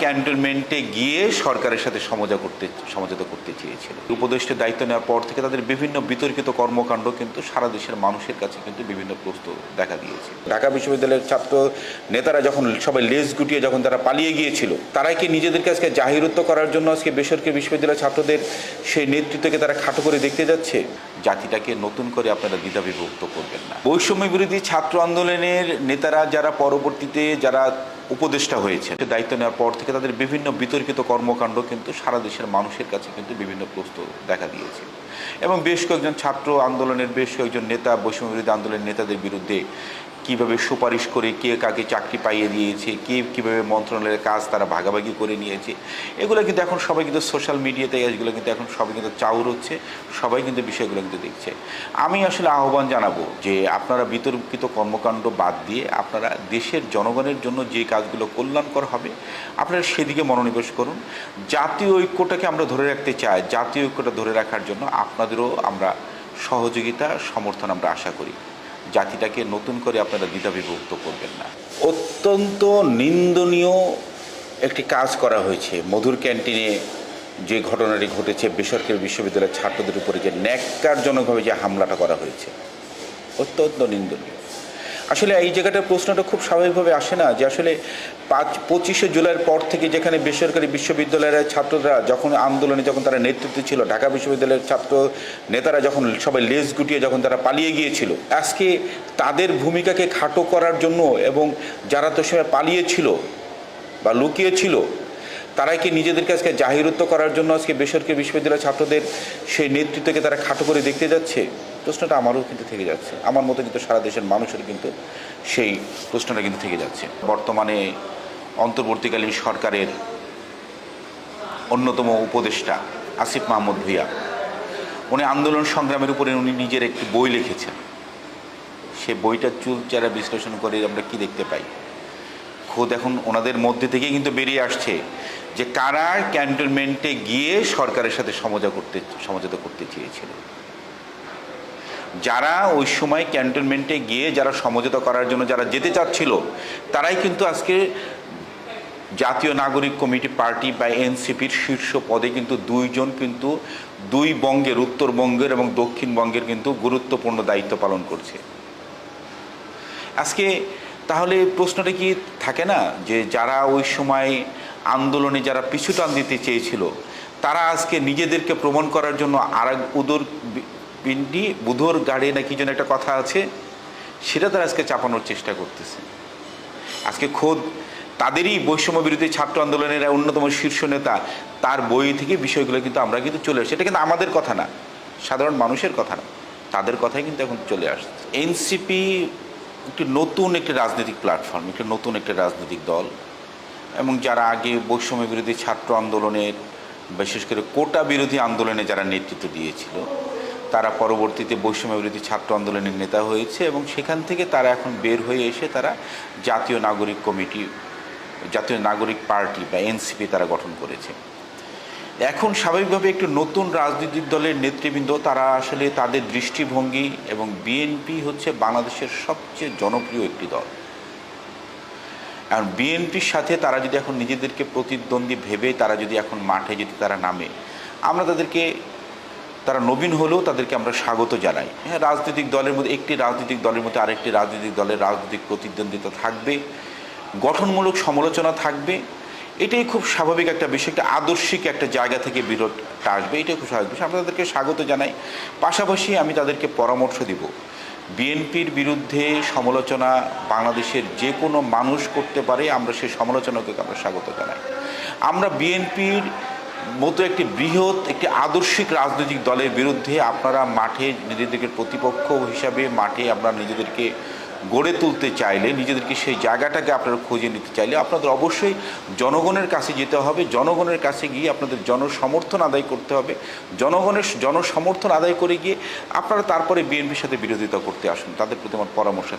ক্যান্টনমেন্টে গিয়ে সরকারের সাথে সমঝা করতে, সমঝোতা করতে চেয়েছিল। উপদেষ্টের দায়িত্ব নেওয়ার পর থেকে তাদের বিভিন্ন বিতর্কিত কর্মকাণ্ড কিন্তু সারা দেশের মানুষের কাছে কিন্তু বিভিন্ন প্রস্তুত দেখা দিয়েছে। ঢাকা বিশ্ববিদ্যালয়ের ছাত্র নেতারা যখন সবাই লেজ গুটিয়ে যখন তারা পালিয়ে গিয়েছিল, তারাই কি নিজেদেরকে আজকে জাহিরুত্ব করার জন্য আজকে বেসরকারি বিশ্ববিদ্যালয়ের ছাত্রদের সেই নেতৃত্বকে তারা খাটো করে দেখতে যাচ্ছে? জাতিটাকে নতুন করে আপনারা দ্বিধাবিভক্ত করবেন না। বৈষম্য বিরোধী ছাত্র আন্দোলনের নেতারা যারা পরবর্তীতে যারা উপদেষ্টা হয়েছে দায়িত্ব নেওয়ার পর থেকে তাদের বিভিন্ন বিতর্কিত কর্মকাণ্ড কিন্তু সারা দেশের মানুষের কাছে কিন্তু বিভিন্ন প্রস্তুত দেখা দিয়েছে। এবং বেশ কয়েকজন ছাত্র আন্দোলনের, বেশ কয়েকজন নেতা বৈষম্য বিরোধী আন্দোলনের নেতাদের বিরুদ্ধে কীভাবে সুপারিশ করে কে কাকে চাকরি পাইয়ে দিয়েছে, কে কীভাবে মন্ত্রণালয়ের কাজ তারা ভাগাভাগি করে নিয়েছে, এগুলো কিন্তু এখন সবাই কিন্তু সোশ্যাল মিডিয়াতে এগুলো কিন্তু এখন সবাই কিন্তু চাউর হচ্ছে, সবাই কিন্তু বিষয়গুলো কিন্তু দেখছে। আমি আসলে আহ্বান জানাব যে আপনারা বিতর্কিত কর্মকাণ্ড বাদ দিয়ে আপনারা দেশের জনগণের জন্য যে কাজগুলো কল্যাণকর হবে, আপনারা সেদিকে মনোনিবেশ করুন। জাতীয় ঐক্যটাকে আমরা ধরে রাখতে চাই, জাতীয় ঐক্যটা ধরে রাখার জন্য আপনাদেরও আমরা সহযোগিতা, সমর্থন আমরা আশা করি। জাতিটাকে নতুন করে আপনারা দ্বিধাবিভক্ত করবেন না। অত্যন্ত নিন্দনীয় একটি কাজ করা হয়েছে। মধুর ক্যান্টিনে যে ঘটনাটি ঘটেছে, বেসরকারি বিশ্ববিদ্যালয়ের ছাত্রদের উপরে যে ন্যাক্কারজনকভাবে যে হামলাটা করা হয়েছে। অত্যন্ত নিন্দনীয়। আসলে এই জায়গাটার প্রশ্নটা খুব স্বাভাবিকভাবে আসে না যে আসলে পাঁচ, পঁচিশে জুলাইয়ের পর থেকে যেখানে বেসরকারি বিশ্ববিদ্যালয়ের ছাত্ররা যখন আন্দোলনে যখন তারা নেতৃত্বে ছিল, ঢাকা বিশ্ববিদ্যালয়ের ছাত্র নেতারা যখন সবাই লেজ গুটিয়ে যখন তারা পালিয়ে গিয়েছিল, আজকে তাদের ভূমিকাকে খাটো করার জন্য এবং যারা তো সময় পালিয়েছিল বা লুকিয়েছিল তারাই কি নিজেদেরকে আজকে জাহিরুত্ব করার জন্য আজকে বেসরকারি বিশ্ববিদ্যালয়ের ছাত্রদের সেই নেতৃত্বকে তারা খাটো করে দেখতে যাচ্ছে? প্রশ্নটা আমারও কিন্তু থেকে যাচ্ছে। আমার মতো কিন্তু সারা দেশের মানুষের কিন্তু সেই প্রশ্নটা কিন্তু থেকে যাচ্ছে। বর্তমানে অন্তর্বর্তীকালীন সরকারের অন্যতম উপদেষ্টা আসিফ মাহমুদ ভুইয়া, উনি আন্দোলন সংগ্রামের উপরে উনি নিজের একটি বই লিখেছেন। সে বইটা চুলচারা বিশ্লেষণ করে আমরা কি দেখতে পাই? খোদ এখন ওনাদের মধ্যে থেকেই কিন্তু বেরিয়ে আসছে যে কারা ক্যান্টনমেন্টে গিয়ে সরকারের সাথে সমঝা করতে, সমঝোতা করতে চেয়েছিল। যারা ওই সময় ক্যান্টনমেন্টে গিয়ে যারা সমঝোতা করার জন্য যারা যেতে চাচ্ছিল, তারাই কিন্তু আজকে জাতীয় নাগরিক কমিটি পার্টি বা এনসিপির শীর্ষ পদে কিন্তু দুইজন কিন্তু দুই বঙ্গের, উত্তরবঙ্গের এবং দক্ষিণবঙ্গের কিন্তু গুরুত্বপূর্ণ দায়িত্ব পালন করছে। আজকে তাহলে প্রশ্নটা কি থাকে না? যে যারা ওই সময় আন্দোলনে যারা পিছু টান দিতে চেয়েছিল, তারা আজকে নিজেদেরকে প্রমাণ করার জন্য আর উদর পিণ্ডি বুধর গাড়ি নাকি যেন একটা কথা আছে, সেটা তারা আজকে চাপানোর চেষ্টা করতেছে। আজকে খোদ তাদেরই বৈষম্য বিরোধী ছাত্র আন্দোলনের অন্যতম শীর্ষ নেতা, তার বই থেকে বিষয়গুলো কিন্তু আমরা কিন্তু চলে আসছি। এটা কিন্তু আমাদের কথা না, সাধারণ মানুষের কথা না, তাদের কথাই কিন্তু এখন চলে আসছে। এনসিপি একটি নতুন একটি রাজনৈতিক প্ল্যাটফর্ম একটি নতুন একটি রাজনৈতিক দল, এবং যারা আগে বৈষম্য বিরোধী ছাত্র আন্দোলনের, বিশেষ করে কোটা বিরোধী আন্দোলনে যারা নেতৃত্ব দিয়েছিল তারা পরবর্তীতে বৈষম্য বিরোধী ছাত্র আন্দোলনের নেতা হয়েছে এবং সেখান থেকে তারা এখন বের হয়ে এসে তারা জাতীয় নাগরিক কমিটি, জাতীয় নাগরিক পার্টি বা এনসিপি তারা গঠন করেছে। এখন স্বাভাবিকভাবে একটু নতুন রাজনৈতিক দলের নেতৃবৃন্দ তারা আসলে তাদের দৃষ্টিভঙ্গি এবং বিএনপি হচ্ছে বাংলাদেশের সবচেয়ে জনপ্রিয় একটি দল। এখন বিএনপির সাথে তারা যদি এখন নিজেদেরকে প্রতিদ্বন্দ্বী ভেবে তারা যদি এখন মাঠে যদি তারা নামে, আমরা তাদেরকে তারা নবীন হলেও তাদেরকে আমরা স্বাগত জানাই। হ্যাঁ রাজনৈতিক দলের মধ্যে একটি রাজনৈতিক দলের মধ্যে আরেকটি রাজনৈতিক দলের রাজনৈতিক প্রতিদ্বন্দ্বিতা থাকবে, গঠনমূলক সমালোচনা থাকবে। এটাই খুব স্বাভাবিক একটা বিষয়, একটা আদর্শিক একটা জায়গা থেকে বিরোধটা আসবে, এটাই খুব স্বাভাবিক। বিষয় আমরা তাদেরকে স্বাগত জানাই। পাশাপাশি আমি তাদেরকে পরামর্শ দিব। বিএনপির বিরুদ্ধে সমালোচনা বাংলাদেশের যে কোনো মানুষ করতে পারে, আমরা সেই সমালোচনাকে আমরা স্বাগত জানাই। আমরা বিএনপির মতো একটি বৃহৎ, একটি আদর্শিক রাজনৈতিক দলের বিরুদ্ধে আপনারা মাঠে নিজেদেরকে প্রতিপক্ষ হিসাবে মাঠে আপনারা নিজেদেরকে গড়ে তুলতে চাইলে, নিজেদেরকে সেই জায়গাটাকে আপনারা খুঁজে নিতে চাইলে আপনাদের অবশ্যই জনগণের কাছে যেতে হবে। জনগণের কাছে গিয়ে আপনাদের জনসমর্থন আদায় করতে হবে। জনগণের জনসমর্থন আদায় করে গিয়ে আপনারা তারপরে বিএনপির সাথে বিরোধিতা করতে আসুন। তাদের প্রতি আমার পরামর্শ